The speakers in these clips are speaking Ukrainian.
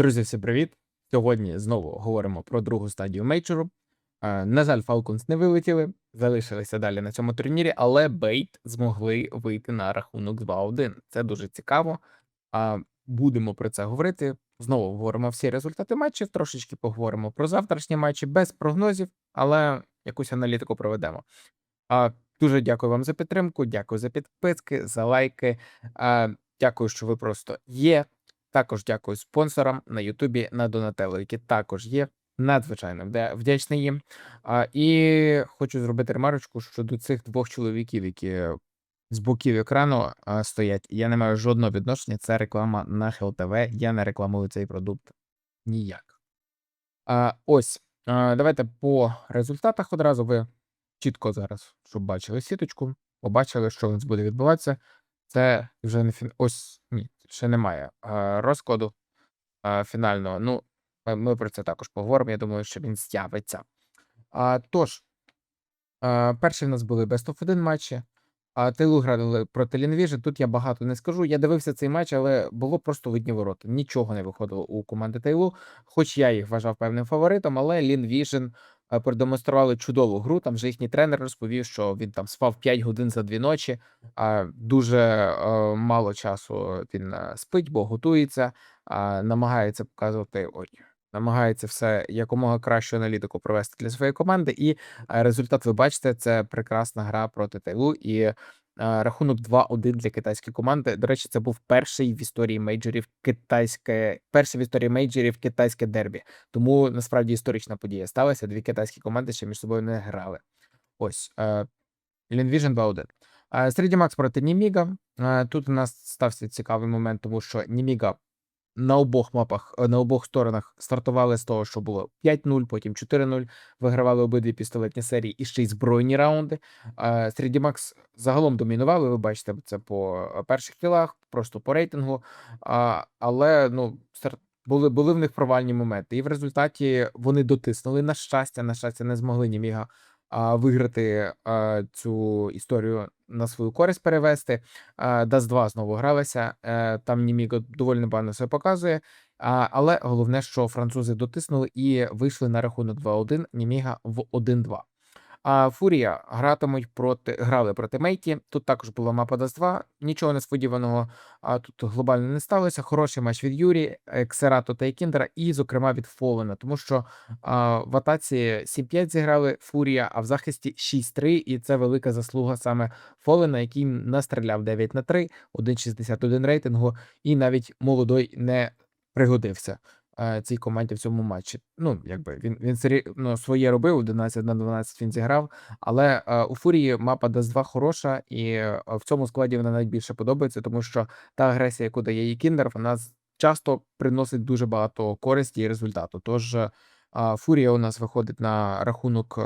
Друзі, всім привіт! Сьогодні знову говоримо про другу стадію мейджору. Е, На жаль, Falcons не вилетіли, залишилися далі на цьому турнірі, але Бейт змогли вийти на рахунок 2-1. Це дуже цікаво. Будемо про це говорити. Знову говоримо всі результати матчів, трошечки поговоримо про завтрашні матчі без прогнозів, але якусь аналітику проведемо. Дуже дякую вам за підтримку, дякую за підписки, за лайки. Дякую, що ви просто є. Також дякую спонсорам на Ютубі на Донателло, які також є. Надзвичайно вдячний їм. А, і хочу зробити ремарочку щодо цих двох чоловіків, які з боків екрану а, стоять. Я не маю жодного відношення. Це реклама на ХЛТВ. Я не рекламую цей продукт ніяк. А, ось, а, давайте по результатах одразу ви чітко зараз, щоб бачили сіточку, побачили, що у нас буде відбуватися. Це вже не фін... Ось ні, ще немає розкладу фінального. Ну, ми, про це також поговоримо. Я думаю, що він з'явиться. Тож, перші в нас були Best of 1 матчі. А Тилу грали проти Лінвіжі. Тут я багато не скажу. Я дивився цей матч, але було просто видні ворота. Нічого не виходило у команди Тейлу. Хоч я їх вважав певним фаворитом, але Лінвіжен е, продемонстрували чудову гру. Там вже їхній тренер розповів, що він там спав 5 годин за дві ночі. А дуже е, мало часу він е, спить, бо готується, намагається показувати. Ой, намагається все якомога кращу аналітику провести для своєї команди. І е, результат ви бачите, це прекрасна гра проти Тайлу і е, рахунок 2-1 для китайської команди. До речі, це був перший в історії мейджорів китайське, перше в історії мейджорів китайське дербі. Тому насправді історична подія сталася. Дві китайські команди ще між собою не грали. Ось Лінвіжн 2-1. Е, Середі Макс проти Німіга. Е, Тут у нас стався цікавий момент, тому що Німіга на обох мапах, е, на обох сторонах стартували з того, що було 5-0, потім 4-0. Вигравали обидві пістолетні серії і ще й збройні раунди. Е, Середі Макс загалом домінували. Ви бачите це по е, перших кілах, просто по рейтингу. Але ну стар- були, були в них провальні моменти. І в результаті вони дотиснули. На щастя, на щастя, не змогли Німіга виграти а, цю історію на свою користь перевести. Даст 2 знову гралися. е, Там Німіго доволі непогано себе показує. Але головне, що французи дотиснули і вийшли на рахунок 2-1, Німіга в 1-2. А Фурія гратимуть проти грали проти Мейті. Тут також була мапа Даст 2 Нічого несподіваного а, тут глобально не сталося. Хороший матч від Юрі, Ксерато та Кіндера, і, зокрема, від Фолена, тому що а, в атаці 7-5 зіграли Фурія, а в захисті 6-3, і це велика заслуга саме Фолена, який настріляв 9 на 3, 1,61 рейтингу, і навіть молодой не пригодився е, цій команді в цьому матчі. Ну, якби він він сері... ну, своє робив, 11 на 12 він зіграв. Але е, у Фурії мапа Даст 2 хороша, і е, в цьому складі вона найбільше подобається, тому що та агресія, яку дає їй Кіндер, вона часто приносить дуже багато користі і результату. Тож. е, а, Фурія у нас виходить на рахунок е,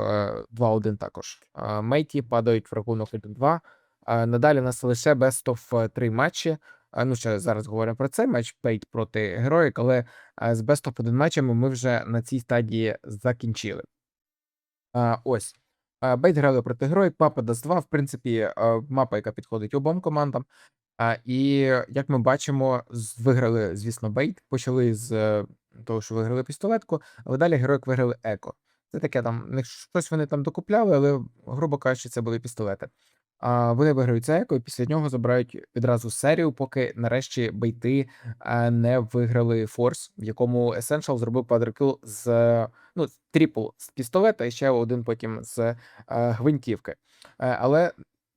2-1 також. А, Мейті падають в рахунок 1-2. А, Надалі у нас лише best of 3 матчі. Ну, ще зараз говоримо про цей матч Пейт проти Героїк, але з best of 1 матчами ми вже на цій стадії закінчили. Ось. Бейт грали проти Героїк, Папа Даст 2, в принципі, мапа, яка підходить обом командам. І як ми бачимо, виграли, звісно, Бейт. Почали з е, того, що виграли пістолетку, але далі Героїк виграли Еко. Це таке там, щось вони там докупляли, але, грубо кажучи, це були пістолети. А, Вони виграють це і після нього забирають відразу серію, поки нарешті бейти а, не виграли форс, в якому Essential зробив квадрокіл з е, ну, тріпл з пістолета і ще один потім з е, гвинтівки. Е, Але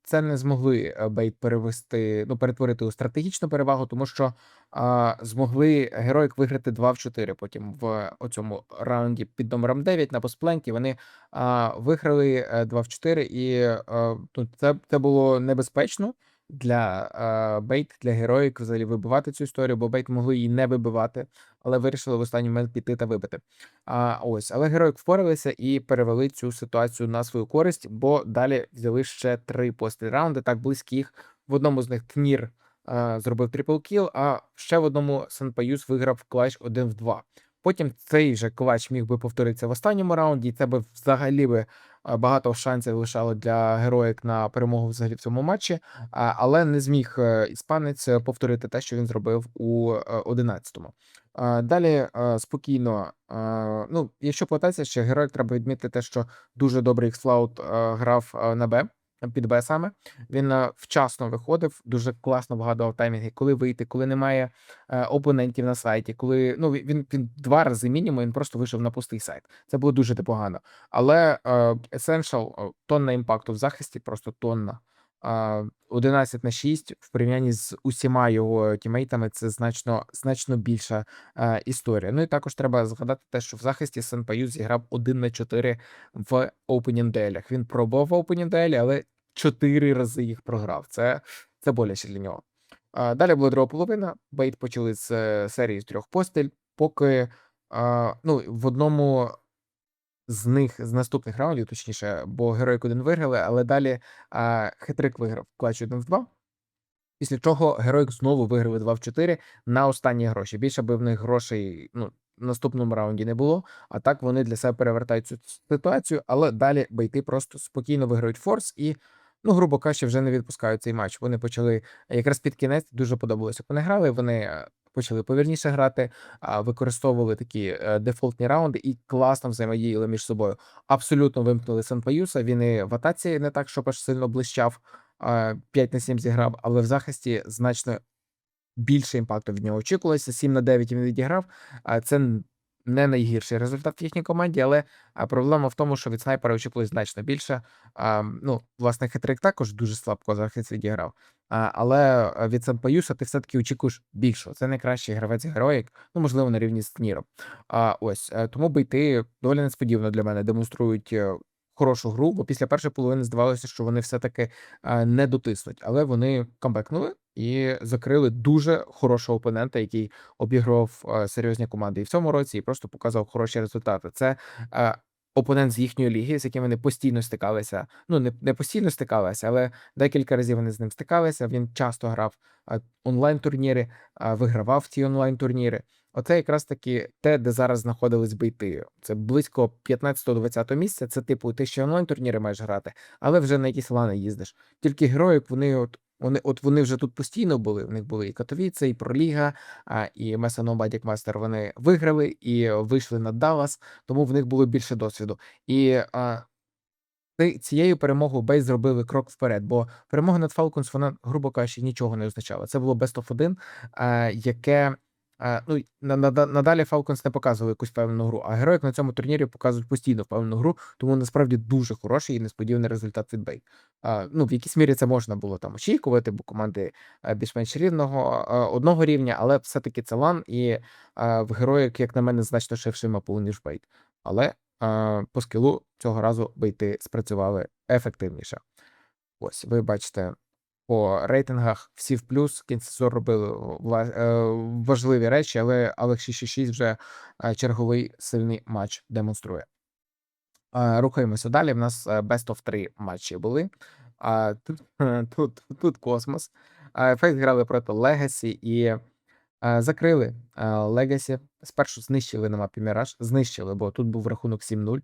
це не змогли е, бейт перевести, ну, перетворити у стратегічну перевагу, тому що а, змогли героїк виграти 2 в 4 потім в оцьому раунді під номером 9 на постпленкі. Вони а, виграли е, 2 в 4, і а, ну, це, це було небезпечно для е, Бейт, для героїк взагалі вибивати цю історію, бо Бейт могли її не вибивати, але вирішили в останній момент піти та вибити. А, ось, але героїк впоралися і перевели цю ситуацію на свою користь, бо далі взяли ще три постріл раунди, так близьких. В одному з них Кнір е, зробив трипл кіл, а ще в одному Санпаюс виграв клач 1 в 2. Потім цей же клач міг би повторитися в останньому раунді, і це би взагалі би багато шансів лишало для героїк на перемогу взагалі в цьому матчі, але не зміг е, іспанець е, повторити те, що він зробив у е, 11-му. Далі е, спокійно. е, Ну, якщо платиться, ще героїк треба відмітити те, що дуже добрий Xcloud грав на Б, під БСами. Він е, вчасно виходив, дуже класно вгадував таймінги, коли вийти, коли немає е, опонентів на сайті, коли ну він, він, два рази мінімум він просто вийшов на пустий сайт. Це було дуже непогано. Але е, Essential, тонна імпакту в захисті, просто тонна. А, 11 на 6 в порівнянні з усіма його тімейтами це значно значно більша е, історія. Ну і також треба згадати те, що в захисті Сенпаю зіграв 1 на 4 в дуелях. Він пробував в дуелі, але 4 рази їх програв. Це, це боляче для нього. А, далі була друга половина. Бейт почали з е, серії з трьох постель, поки а, ну, в одному з них з наступних раундів, точніше, бо героїк один виграли, але далі а, хитрик виграв клач 1 в 2. Після чого героїк знову виграли 2 в 4 на останні гроші. Більше би в них грошей ну, в наступному раунді не було. А так вони для себе перевертають цю ситуацію, але далі бейти просто спокійно виграють форс і, ну, грубо кажучи, вже не відпускають цей матч. Вони почали якраз під кінець дуже подобалося. Вони грали. Вони почали повірніше грати, використовували такі е, дефолтні раунди і класно взаємодіяли між собою. Абсолютно вимкнули Санпаюса. Він і в атаці не так, щоб аж сильно блищав. 5 на 7 зіграв, але в захисті значно більше імпакту від нього очікувалося. 7 на 9 він відіграв. Це не найгірший результат в їхній команді, але проблема в тому, що від снайпера очікувалось значно більше. А, ну, власне, хитрик також дуже слабко захист відіграв. А, але е, від Санпаюса ти все-таки очікуєш більшого. Це найкращий гравець героїк, ну, можливо, на рівні з Ніром. А, ось е, тому бейти доволі несподівано для мене демонструють. е, Хорошу гру, бо після першої половини здавалося, що вони все-таки не дотиснуть, але вони камбекнули і закрили дуже хорошого опонента, який обігрував серйозні команди і в цьому році, і просто показав хороші результати. Це опонент з їхньої ліги, з яким вони постійно стикалися. Ну не, не постійно стикалися, але декілька разів вони з ним стикалися. Він часто грав онлайн-турніри, вигравав ці онлайн-турніри. Оце якраз таки те, де зараз знаходились бейти. Це близько 15-20 місця. Це типу, ти ще онлайн турніри маєш грати, але вже на якісь лани їздиш. Тільки героїк, вони от. Вони от вони вже тут постійно були. В них були і Катовіце, і Проліга, і Месано Бадік Мастер. Вони виграли і вийшли на Даллас, тому в них було більше досвіду. І а, цією перемогою Бейс зробили крок вперед, бо перемога над Falcons, вона, грубо кажучи, нічого не означала. Це було Best of 1, а, яке ну, на, на, надалі Falcons не показували якусь певну гру, а героїк на цьому турнірі показують постійно певну гру, тому насправді дуже хороший і несподіваний результат від Бей. Ну, в якійсь мірі це можна було там очікувати, бо команди е, більш-менш рівного е, одного рівня, але все-таки це лан, і е, в героїк, як на мене, значно ширший мапул, ніж Бейт. Але е, по скілу цього разу бейти спрацювали ефективніше. Ось, ви бачите, по рейтингах всі в плюс. Кінцезор робили е, важливі речі, але Алекс 666 вже е, черговий сильний матч демонструє. Е, Рухаємося далі. В нас best of 3 матчі були. А тут, тут, тут космос. Фейс грали проти Legacy і закрили Legacy. Спершу знищили на мапі Міраж. Знищили, бо тут був рахунок 7-0.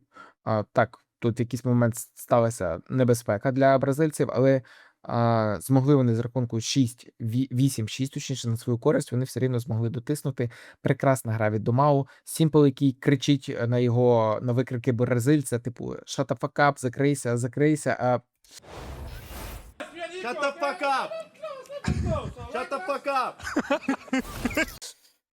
Так, тут в якийсь момент сталася небезпека для бразильців, але а, змогли вони з рахунку 6, 8-6, точніше на свою користь, вони все рівно змогли дотиснути. Прекрасна гра від Домау. Сімпл, який кричить е, на його на викрики бразильця, типу «Shut the fuck up, закрийся, закрийся. А up!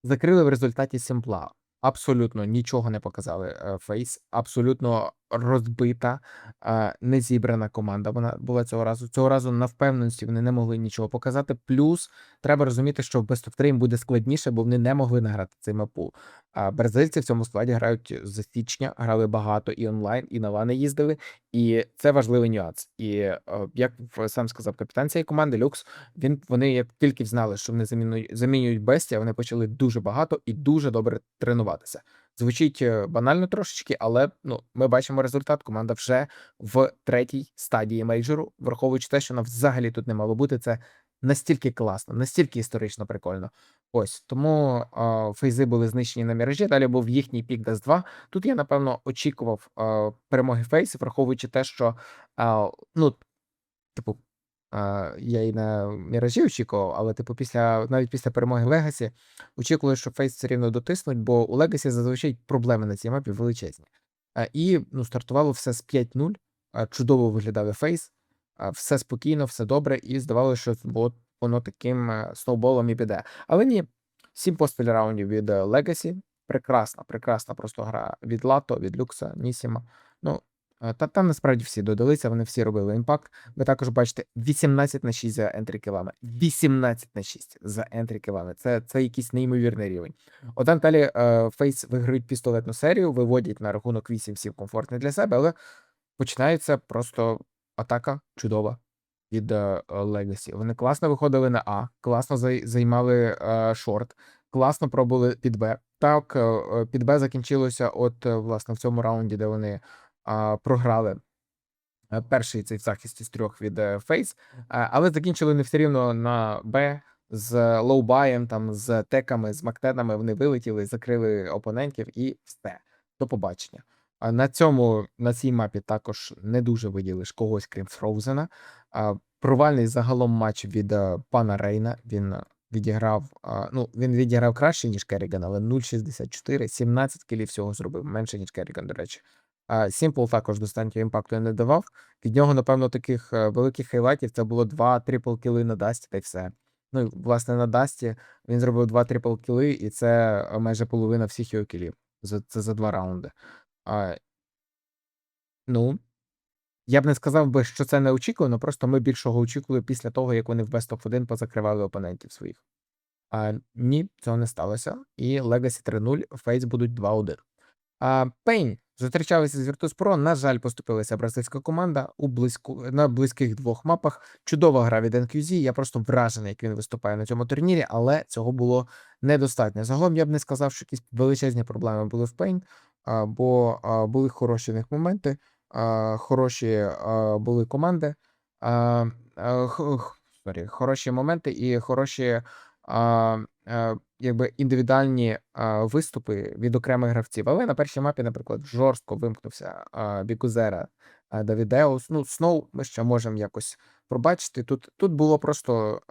закрили в результаті Сімпла. Абсолютно нічого не показали Фейс. Абсолютно розбита, е, незібрана команда. Вона була цього разу. Цього разу на впевненості вони не могли нічого показати. Плюс треба розуміти, що в Best of 3 їм буде складніше, бо вони не могли награти цей мапул. А бразильці в цьому складі грають з січня, грали багато і онлайн, і на лани їздили. І це важливий нюанс. І е, як сам сказав капітан цієї команди, Люкс, він вони як тільки знали, що вони замінують замінюють Бестія, вони почали дуже багато і дуже добре тренуватися. Звучить е, банально трошечки, але ну ми бачимо результат. Команда вже в третій стадії мейджору, враховуючи те, що вона взагалі тут не мало бути. Це настільки класно, настільки історично прикольно. Ось тому а, фейзи були знищені на міражі. Далі був їхній пік Даст 2. Тут я напевно очікував а, перемоги фейсів, враховуючи те, що а, ну, типу, я і на міражі очікував, але типу, після навіть після перемоги Легасі очікували, що фейс все рівно дотиснуть, бо у Легасі зазвичай проблеми на цій мапі величезні. І ну, стартувало все з 5-0. Чудово виглядав фейс, все спокійно, все добре, і здавалося, що от воно таким е, сноуболом і піде. Але ні, сім поспіль раундів від е, Legacy. Прекрасна, прекрасна просто гра від Лато, від Люкса, Нісіма. Ну, та там насправді всі додалися, вони всі робили імпакт. Ви також бачите 18 на 6 за ентрі кілами. 18 на 6 за ентрі кілами. Це, це якийсь неймовірний рівень. От далі е, Фейс виграють пістолетну серію, виводять на рахунок 8 всім комфортний для себе, але починається просто атака чудова від е, Legacy. Вони класно виходили на А, класно зай- займали е, шорт, класно пробували під Б. Так, е, е, під Б закінчилося, от е, власне в цьому раунді, де вони програли. е, Перший цей захист із трьох від Фейс, е, але закінчили не все рівно на Б з лоубаєм, там з теками, з мактенами. Вони вилетіли, закрили опонентів і все. До побачення. На цьому на цій мапі також не дуже виділиш когось, крім Фроузена. Провальний загалом матч від е, пана Рейна. Він відіграв. ну, він відіграв краще, ніж Керріган, але 0,64, 17 кілів всього зробив, менше, ніж Керріган, до речі. Сімпл також достатньо імпакту не давав. Від нього, напевно, таких е, великих хайлайтів це було два трипл кіли на Дасті, та й все. Ну, і, власне, на Дасті він зробив два трипл кіли, і це е, майже половина всіх його кілів. Це за два раунди. А, ну, я б не сказав би, що це неочікувано, просто ми більшого очікували після того, як вони в Best of 1 позакривали опонентів своїх. А, ні, цього не сталося. І Legacy 3-0, Фейс будуть 2-1. А, Пейн зустрічалися з Virtus.pro. На жаль, поступилася бразильська команда у близьку, на близьких двох мапах. Чудова гра від NQZ. Я просто вражений, як він виступає на цьому турнірі, але цього було недостатньо. Загалом я б не сказав, що якісь величезні проблеми були в Пейн, бо були хороші в них моменти, хороші були команди, хороші моменти і хороші. А, якби індивідуальні виступи від окремих гравців. Але на першій мапі, наприклад, жорстко вимкнувся Бікузера Давідеус. Ну, Сноу ми ще можемо якось пробачити. Тут, тут було просто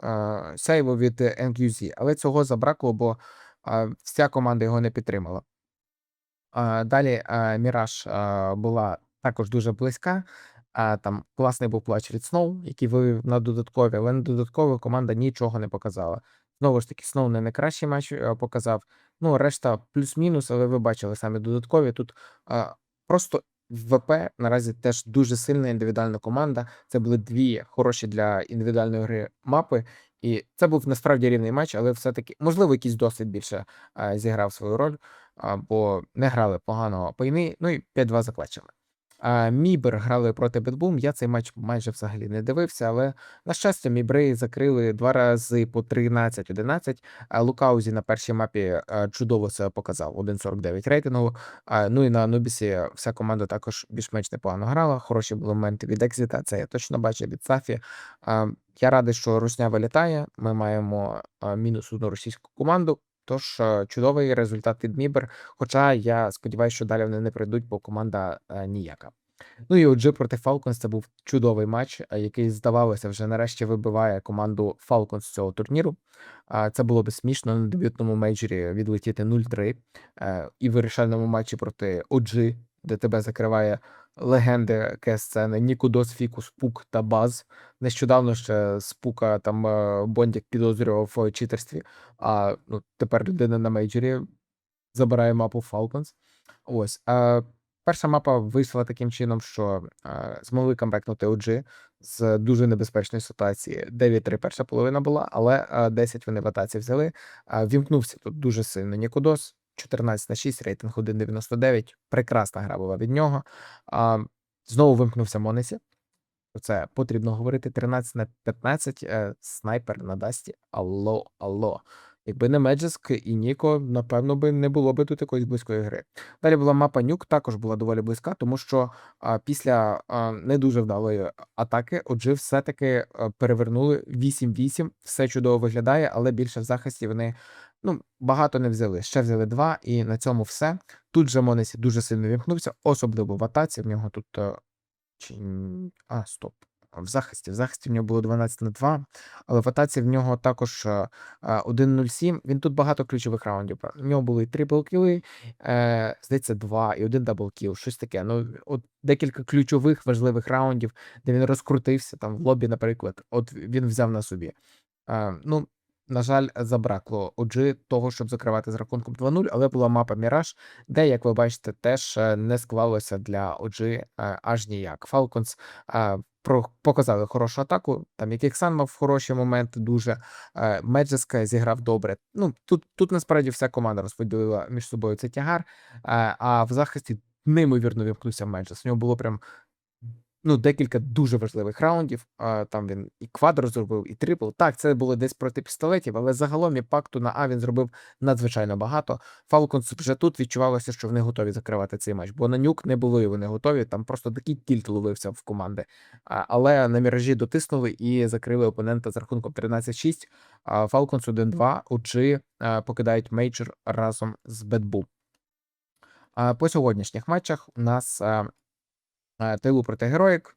сейво від NQZ, але цього забракло, бо вся команда його не підтримала. Далі Міраж була також дуже близька. А, там класний був плач від Сноу, який вивів на додаткові, але на додаткові команда нічого не показала. Знову ж таки, Сноу не найкращий матч е, показав. Ну, решта плюс-мінус, але ви бачили самі додаткові. Тут а, просто ВП наразі теж дуже сильна індивідуальна команда. Це були дві хороші для індивідуальної гри мапи. І це був насправді рівний матч, але все-таки, можливо, якийсь досвід більше а, зіграв свою роль, а, бо не грали погано пойни, ну і 5-2 заклечили. Мібер грали проти Бетбум. Я цей матч майже взагалі не дивився, але на щастя, Мібри закрили два рази по 13-11. А Лукаузі на першій мапі чудово себе показав 1.49 рейтингу. Ну і на Нубісі вся команда також більш-менш непогано грала. Хороші були моменти від Екзіта. Це я точно бачив від Сафі. Я радий, що Русня вилітає. Ми маємо мінус одну російську команду. Тож е, чудовий результат від Мібер. Хоча я сподіваюся, що далі вони не прийдуть, бо команда е, ніяка. Ну і OG проти Falcons це був чудовий матч, е, який, здавалося, вже нарешті вибиває команду Falcons з цього турніру. Це було би смішно на дебютному мейджорі відлетіти 0-3 е, і вирішальному матчі проти OG, де тебе закриває легенди КСЦН Нікудос, Фікус, Пук та Баз. Нещодавно ще Спука там е, Бондік підозрював в читерстві, а ну, тепер людина на мейджорі забирає мапу Falcons. Ось. А перша мапа вийшла таким чином, що е, змогли камбекнути OG з дуже небезпечної ситуації. 9-3 перша половина була, але е, 10 вони в атаці взяли. А вімкнувся тут дуже сильно Нікодос. 14 на 6, рейтинг 1.99. Прекрасна гра була від нього. А, знову вимкнувся Монесі. Це потрібно говорити. 13 на 15. Е, снайпер на Дасті. Алло, алло. Якби не Меджеск і Ніко, напевно, би не було би тут якоїсь близької гри. Далі була мапа Нюк, також була доволі близька, тому що а, після а, не дуже вдалої атаки, отже, все-таки а, перевернули 8-8. Все чудово виглядає, але більше в захисті вони Ну, багато не взяли. Ще взяли два, і на цьому все. Тут же Монесі дуже сильно вімкнувся, особливо в атаці. В нього тут. е. А, стоп. В захисті. В захисті в нього було 12 на 2, але в атаці в нього також е, е, 1.07. Він тут багато ключових раундів. В нього були трипл кіли, е, здається, два і один даблкіл, щось таке. Ну, от декілька ключових важливих раундів, де він розкрутився там в лобі, наприклад. От він взяв на собі. Е, ну, на жаль, забракло OG того, щоб закривати з рахунком 2-0, але була мапа Міраж, де, як ви бачите, теж е, не склалося для OG е, аж ніяк. Falcons е, показали хорошу атаку. Там яких сан мав хороші моменти, дуже Меджеска зіграв добре. Ну тут, тут насправді вся команда розподілила між собою цей тягар. А в захисті неймовірно вимкнувся Меджес. У нього було прям ну, декілька дуже важливих раундів. А, там він і квадро зробив, і трипл. Так, це було десь проти пістолетів, але загалом і пакту на А він зробив надзвичайно багато. Falcons вже тут відчувалося, що вони готові закривати цей матч, бо на нюк не були вони готові. Там просто такий тільт ловився в команди. А, але на міражі дотиснули і закрили опонента з рахунком 13-6. А Falcons 1-2 очі покидають мейджор разом з Бедбу. А по сьогоднішніх матчах у нас тилу проти героїк.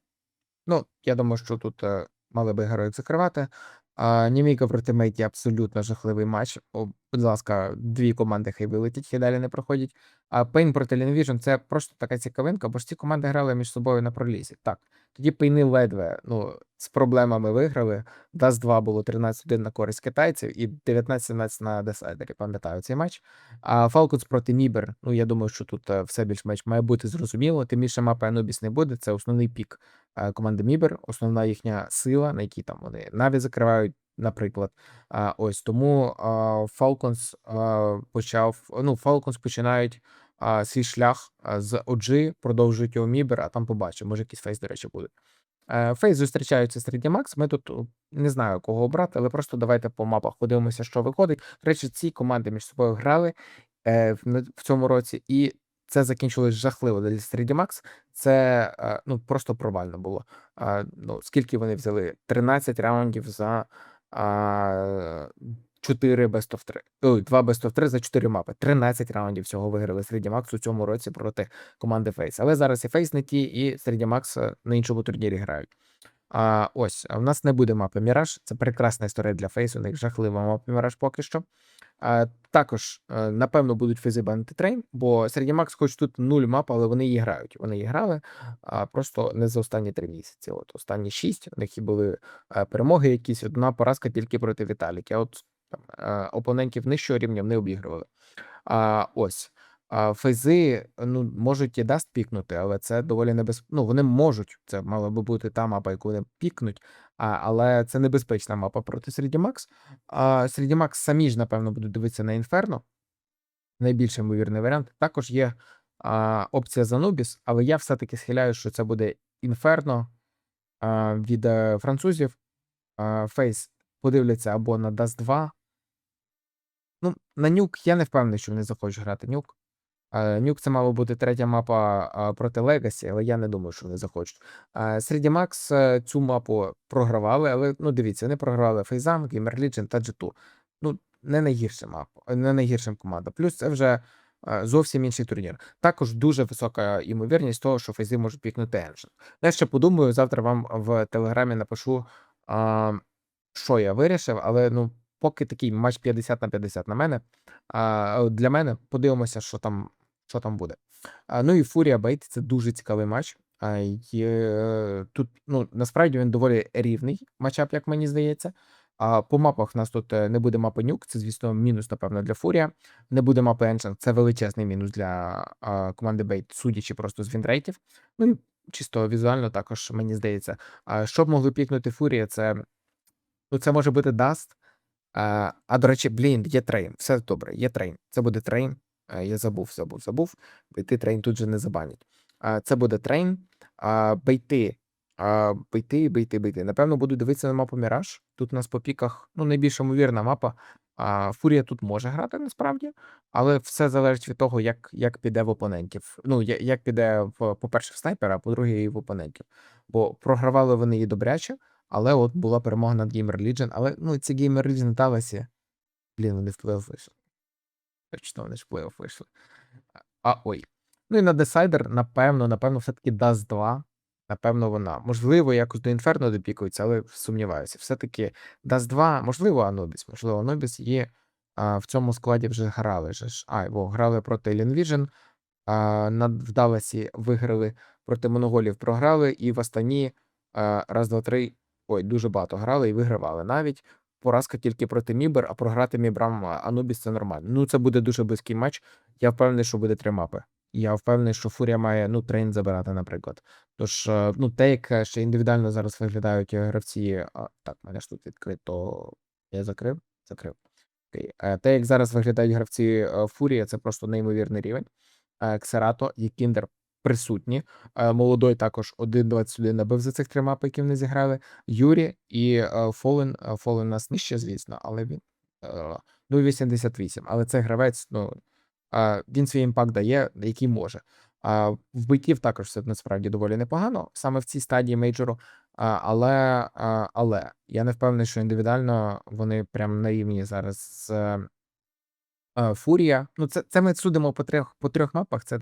Ну, я думаю, що тут е, мали би героїк закривати. А, Німійка проти Мейті абсолютно жахливий матч. О, будь ласка, дві команди хай вилетять, хай далі не проходять. А Пейн проти Лінвіжн це просто така цікавинка, бо ж ці команди грали між собою на пролізі. Так, тоді пейни ледве ну, з проблемами виграли. Даст 2 було 13-1 на користь китайців і 19-17 на десайдері. Пам'ятаю цей матч. А Falcons проти Мібер. Ну я думаю, що тут е, все більш-менш має бути зрозуміло. Тим більше мапи Анубіс не буде. Це основний пік команди Мібер, основна їхня сила, на якій там вони Наві закривають, наприклад. Ось тому Falcons почав. Ну, Falcons починають свій шлях з OG, продовжують його Мібер, а там побачимо. Може, якийсь фейс, до речі, буде. Е, Фейс зустрічаються з 3D Max. Ми тут не знаю, кого обрати, але просто давайте по мапах подивимося, що виходить. До речі, ці команди між собою грали е, в цьому році, і це закінчилось жахливо для 3D Max. Це е, ну, просто провально було. Ну, скільки вони взяли? 13 раундів за а, 4 best of 3. Ой, 2 best of 3 за 4 мапи. 13 раундів всього виграли 3D Max у цьому році проти команди Face. Але зараз і Face не ті, і 3D Max е, на іншому турнірі грають. А, ось, в нас не буде мапи Міраж. Це прекрасна історія для Face, у них жахлива мапа Міраж поки що. А, також, е, напевно, будуть фізи трейн, бо серед Max хоч тут нуль мап, але вони її грають. Вони її грали а, просто не за останні три місяці. От останні шість, у них і були е, перемоги якісь, одна поразка тільки проти Віталіки. От там, е, опонентів нижчого рівня не обігрували. А, ось. Фейзи ну, можуть і даст пікнути, але це доволі небез... Ну, вони можуть. Це мала би бути та мапа, яку вони пікнуть, а, але це небезпечна мапа проти Середі Макс. А Середі Макс самі ж, напевно, будуть дивитися на Інферно. Найбільш ймовірний варіант. Також є а, опція за Нубіс, але я все-таки схиляю, що це буде Інферно а, від е, французів. А, Фейс подивляться або на Dust 2. Ну, на нюк я не впевнений, що вони захочуть грати нюк. Е, Нюк це мала бути третя мапа проти Легасі, але я не думаю, що вони захочуть. Е, Серед Макс е, цю мапу програвали, але ну дивіться, вони програвали Фейзам, Gamer Legion та G2. Ну, не найгірша мапа, не найгірша команда. Плюс це вже зовсім інший турнір. Також дуже висока ймовірність того, що Фейзи можуть пікнути Engine. Я ще подумаю, завтра вам в телеграмі напишу, що я вирішив, але ну, поки такий матч 50 на 50 на мене. А, для мене подивимося, що там, що там буде. Ну і Фурія Бейт це дуже цікавий матч. Тут ну, насправді він доволі рівний матчап, як мені здається. А по мапах в нас тут е, не буде мапи нюк, це, звісно, мінус, напевно, для Фурія. Не буде мапи Ancient, це величезний мінус для а, команди Бейт, судячи просто з вінрейтів. Ну і чисто візуально також, мені здається. А, що б могли пікнути Фурія, це, ну, це може бути Даст. А, а до речі, блін, є трейн. Все добре, є трейн. Це буде трейн. Е, Я забув, забув, забув. Бейти трейн тут же не забанять. Це буде трейн. Бейти. Бейти, бейти, бейти. Напевно, буду дивитися на мапу Міраж. Тут у нас по піках, ну, найбільш ймовірна мапа. Фурія тут може грати насправді, але все залежить від того, як, як піде в опонентів. Ну, як піде в, по-перше, в снайпера, а по-друге, і в опонентів. Бо програвали вони її добряче, але от була перемога над Gamer Legion. Але ну, ці Gamer Legion Даласі. Блін, вони в вийшли. Точно, вони ж в плей-офф вийшли. А ой. Ну і на Decider, напевно, напевно, все-таки Dust 2. Напевно, вона. Можливо, якось до Інферно допікується, але сумніваюся. Все-таки Dust 2, можливо, Anubis. Можливо, Anubis є. А, в цьому складі вже грали. А, бо грали проти Alien Vision. А, на, в Далласі виграли проти монголів, програли, і в Астані раз, два, три. Ой, дуже багато грали і вигравали навіть. Поразка тільки проти Мібер, а програти Мібрам Анубіс це нормально. Ну, це буде дуже близький матч. Я впевнений, що буде три мапи. Я впевнений, що Фурія має ну, трейн забирати, наприклад. Тож, е, ну, те, як ще індивідуально зараз виглядають гравці. А, так, мене ж тут відкрито. Я закрив? Закрив. Окей. Е, Те, як зараз виглядають гравці е, Фурія, це просто неймовірний рівень. Ксерато і Кіндер присутні. Е, Молодой також 1.21 набив за цих три мапи, які вони зіграли. Юрі і е, Фолен. е, Фолен нас нижче, звісно, але він. е, Ну, 88. Але це гравець, ну. Він свій імпакт дає, який може. В биттів також все насправді доволі непогано, саме в цій стадії мейджору. Але, але я не впевнений, що індивідуально вони прям на рівні зараз Фурія. Ну, це, це ми судимо по трьох, по трьох мапах. Це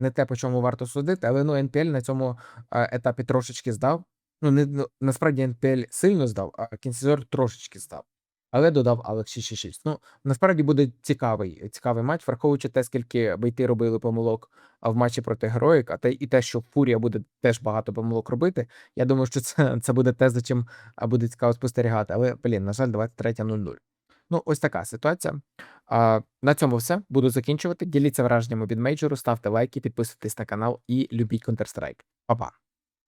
не те, по чому варто судити, але ну NPL на цьому етапі трошечки здав. Ну, не, ну, насправді NPL сильно здав, а Кінсізор трошечки здав. Але додав Алекс 666. Ну, насправді буде цікавий, цікавий матч, враховуючи те, скільки бейти робили помилок в матчі проти Героїк, а те і те, що Фурія буде теж багато помилок робити. Я думаю, що це, це буде те, за чим буде цікаво спостерігати. Але, блін, на жаль, 23.00. Ну, ось така ситуація. А, на цьому все. Буду закінчувати. Діліться враженнями від мейджору, ставте лайки, підписуйтесь на канал і любіть Counter-Strike. Па-па!